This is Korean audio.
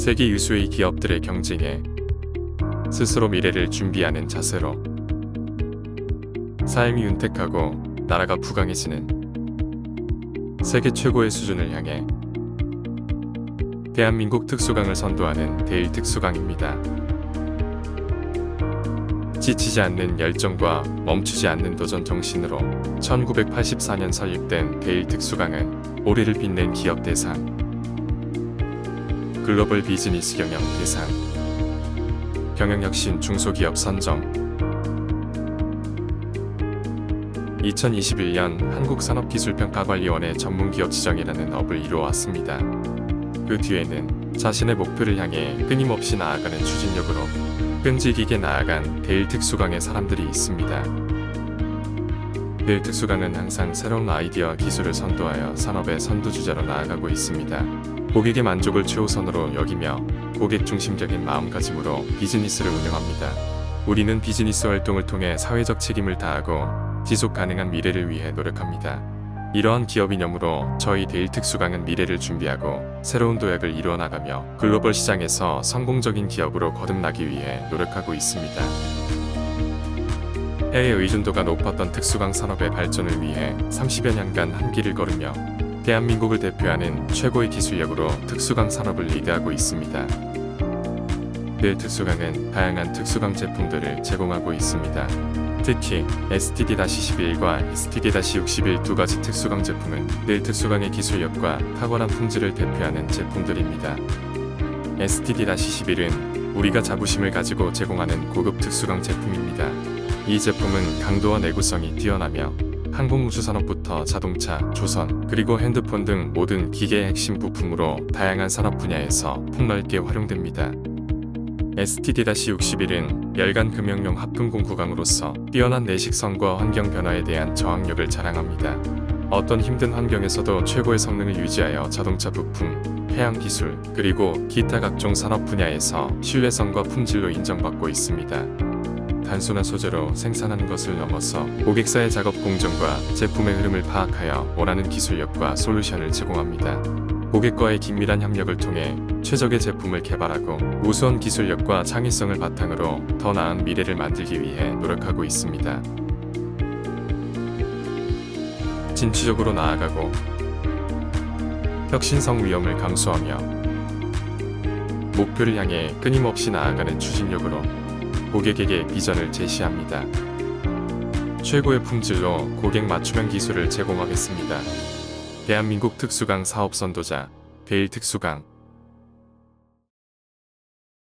세계 유수의 기업들의 경쟁에 스스로 미래를 준비하는 자세로 삶이 윤택하고 나라가 부강해지는 세계 최고의 수준을 향해 대한민국 특수강을 선도하는 대일 특수강입니다. 지치지 않는 열정과 멈추지 않는 도전 정신으로 1984년 설립된 대일 특수강은 올해를 빛낸 기업 대상, 글로벌 비즈니스 경영 대상, 경영혁신 중소기업 선정, 2021년 한국산업기술평가관리원의 전문기업 지정이라는 업을 이루어왔습니다. 그 뒤에는 자신의 목표를 향해 끊임없이 나아가는 추진력으로 끈질기게 나아간 데일 특수강의 사람들이 있습니다. 데일 특수강은 항상 새로운 아이디어 기술을 선도하여 산업의 선두주자로 나아가고 있습니다. 고객의 만족을 최우선으로 여기며 고객 중심적인 마음가짐으로 비즈니스를 운영합니다. 우리는 비즈니스 활동을 통해 사회적 책임을 다하고 지속 가능한 미래를 위해 노력합니다. 이러한 기업 이념으로 저희 데일 특수강은 미래를 준비하고 새로운 도약을 이루어 나가며 글로벌 시장에서 성공적인 기업으로 거듭나기 위해 노력하고 있습니다. 해외 의존도가 높았던 특수강 산업의 발전을 위해 30여 년간 한 길을 걸으며 대한민국을 대표하는 최고의 기술력으로 특수강 산업을 리드하고 있습니다. 데일 특수강은 다양한 특수강 제품들을 제공하고 있습니다. 특히 STD-11과 STD-61 두 가지 특수강 제품은 늘 특수강의 기술력과 탁월한 품질을 대표하는 제품들입니다. STD-11은 우리가 자부심을 가지고 제공하는 고급 특수강 제품입니다. 이 제품은 강도와 내구성이 뛰어나며 항공우주산업부터 자동차, 조선, 그리고 핸드폰 등 모든 기계의 핵심 부품으로 다양한 산업 분야에서 폭넓게 활용됩니다. STD-61은 열간 금형용 합금 공구강으로서 뛰어난 내식성과 환경 변화에 대한 저항력을 자랑합니다. 어떤 힘든 환경에서도 최고의 성능을 유지하여 자동차 부품, 해양 기술, 그리고 기타 각종 산업 분야에서 신뢰성과 품질로 인정받고 있습니다. 단순한 소재로 생산하는 것을 넘어서 고객사의 작업 공정과 제품의 흐름을 파악하여 원하는 기술력과 솔루션을 제공합니다. 고객과의 긴밀한 협력을 통해 최적의 제품을 개발하고 우수한 기술력과 창의성을 바탕으로 더 나은 미래를 만들기 위해 노력하고 있습니다. 진취적으로 나아가고 혁신성 위험을 감수하며 목표를 향해 끊임없이 나아가는 추진력으로 고객에게 비전을 제시합니다. 최고의 품질로 고객 맞춤형 기술을 제공하겠습니다. 대한민국 특수강 사업 선도자 데일 특수강